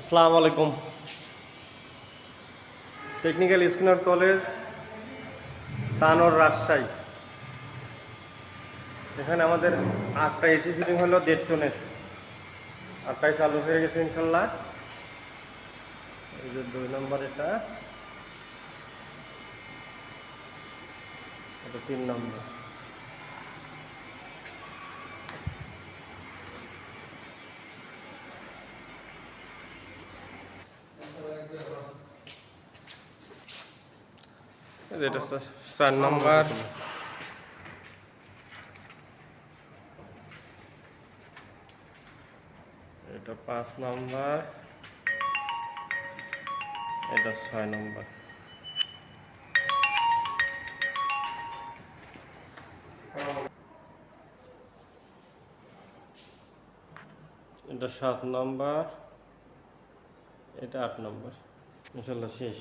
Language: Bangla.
আসসালামু আলাইকুম। টেকনিক্যাল স্কুলার কলেজ তানোর রাজশাহী এখানে আমাদের আটটা এসি ফিটিং হলো দেড় টনের আটটায় চালু হয়ে গেছে ইনশাল্লাহ। এই যে দুই নম্বর এটা। এটা তিন নম্বর। এটা চার নম্বর। এটা পাঁচ নম্বর। এটা ছয় নম্বর। এটা সাত নম্বর। এটা আট নম্বর। ইনশাল্লাহ শেষ।